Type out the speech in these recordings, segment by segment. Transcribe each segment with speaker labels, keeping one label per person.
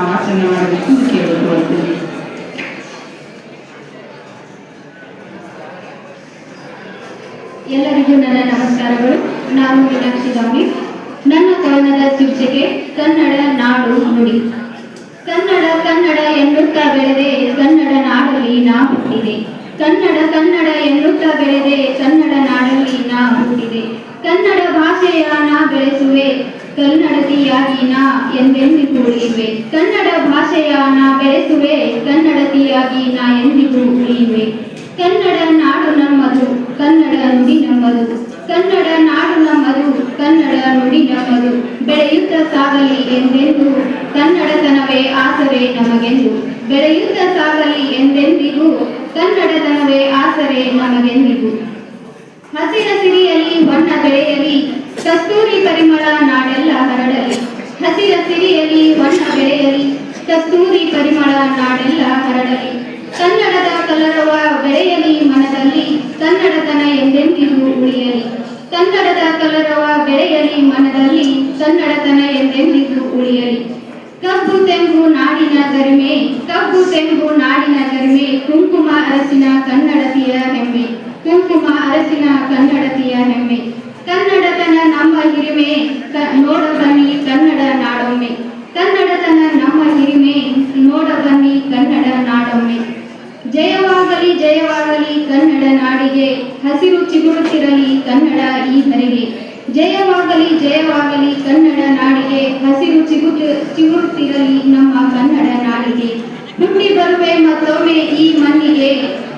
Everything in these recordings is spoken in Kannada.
Speaker 1: ವಾಚನ ಮಾಡಬೇಕು ಕೇಳಿಕೊಳ್ಳುತ್ತೇವೆ
Speaker 2: ಎಲ್ಲರಿಗೂ ನನ್ನ ನಮಸ್ಕಾರಗಳು. ನಾನು ಮೀನಾಕ್ಷಿ ದಾಮಿ ನನ್ನ ಕವನದ ಶೀರ್ಷಿಕೆ, ಕನ್ನಡ ನಾಡು ನುಡಿ. ಕನ್ನಡ ಕನ್ನಡ ಎನ್ನುತ್ತಾ ಬೆಳೆದೆ, ಕನ್ನಡ ನಾಡಲ್ಲಿ ನಾ ಹುಟ್ಟಿದೆ. ಕನ್ನಡ ಕನ್ನಡ ಎನ್ನುತ್ತಾ ಬೆಳೆದೆ, ಕನ್ನಡ ನಾಡಲ್ಲಿ ನಾ ಹುಟ್ಟಿದೆ. ಕನ್ನಡ ಭಾಷೆಯ ಕನ್ನಡತಿಯಾಗಿ ನಾ ಎಂದೆಂದಿಗೂ ಉಳಿಯುವೆ ಕನ್ನಡ ಭಾಷೆಯ ನಾ ಬೆಳೆಸುವೆ ಕನ್ನಡತಿಯಾಗಿ ನಾ ಎಂದಿಗೂ ಉಳಿಯುವೆ. ಕನ್ನಡ ನಾಡು ನಮ್ಮದು, ಕನ್ನಡ ನುಡಿ ನಮ್ಮದು. ಕನ್ನಡ ನಾಡು ನಮ್ಮದು, ಕನ್ನಡ ನುಡಿ ನಮ್ಮದು. ಬೆಳೆಯುತ್ತ ಸಾಗಲಿ ಎಂದೆಂದು ಕನ್ನಡತನವೇ ಆಸರೆ ನಮಗೆಂದು. ಬೆಳೆಯುತ್ತ ಸಾಗಲಿ ಎಂದೆಂದಿಗೂ, ಕನ್ನಡತನವೇ ಆಸರೆ ನಮಗೆಂದಿಗೂ. ಹಸಿರ ಸಿರಿಯಲ್ಲಿ ಬಣ್ಣ ಬೆಳೆಯಲಿ, ಕಸ್ತೂರಿ ಪರಿಮಳ ಹಸಿರ ಸಿರಿಯಲಿ ಬಣ್ಣ ಬೆಳೆಯಲಿ ಕಸ್ತೂರಿ ಪರಿಮಳ ನಾಡೆಲ್ಲ ಹರಡಲಿ. ಕನ್ನಡದ ಕಲರವ ಬೆಳೆಯಲಿ ಮನದಲ್ಲಿ, ಕನ್ನಡತನ ಎಂದೆಂದಿಗೂ ಉಳಿಯಲಿ. ಕನ್ನಡದ ಕಲರವ ಬೆಳೆಯಲಿ ಮನದಲ್ಲಿ, ಕನ್ನಡತನ ಎಂದೆಂದಿಗೂ ಉಳಿಯಲಿ. ಕಬ್ಬು ತೆಂಬು ನಾಡಿನ ಗರಿಮೆ ಕಬ್ಬು ತೆಂಬು ನಾಡಿನ ಗರಿಮೆ ಕುಂಕುಮ ಅರಸಿನ ಕನ್ನಡತಿಯ ಹೆಮ್ಮೆ, ಕುಂಕುಮ ಅರಸಿನ ಕನ್ನಡತಿಯ ಹೆಮ್ಮೆ. ನಮ್ಮ ಹಿರಿಮೆ ನೋಡ ಬನ್ನಿ ಕನ್ನಡ ನಾಡೊಮ್ಮೆ. ಕನ್ನಡತನ ನಮ್ಮ ಹಿರಿಮೆ. ನೋಡ ಬನ್ನಿ ಕನ್ನಡ ನಾಡೊಮ್ಮೆ. ಜಯವಾಗಲಿ ಜಯವಾಗಲಿ ಕನ್ನಡ ನಾಡಿಗೆ. ಹಸಿರು ಚಿಗುರುತ್ತಿರಲಿ ಕನ್ನಡ ಈ ಹರಿಗೆ ಜಯವಾಗಲಿ ಜಯವಾಗಲಿ ಕನ್ನಡ ನಾಡಿಗೆ. ಹಸಿರು ಚಿಗುರು ಚಿಗುರುತ್ತಿರಲಿ ನಮ್ಮ ಕನ್ನಡ ನಾಡಿಗೆ. ಹುಟ್ಟಿ ಬರುವೆ ಮತ್ತೊಮ್ಮೆ ಈ ಮಣ್ಣಿಗೆ.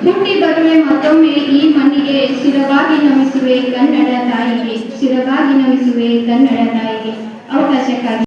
Speaker 2: ಹುಟ್ಟಿ ಬರುವೆ ಮತ್ತೊಮ್ಮೆ ಈ ಮಣ್ಣಿಗೆ. ಶಿರವಾಗಿ ನಮಿಸುವೆ ಕನ್ನಡ ತಾಯಿಗೆ ಸ್ಥಿರವಾಗಿ ನಮಿಸುವೆ ಕನ್ನಡ ತಾಯಿಗೆ ಅವಕಾಶಕ್ಕಾಗಿ.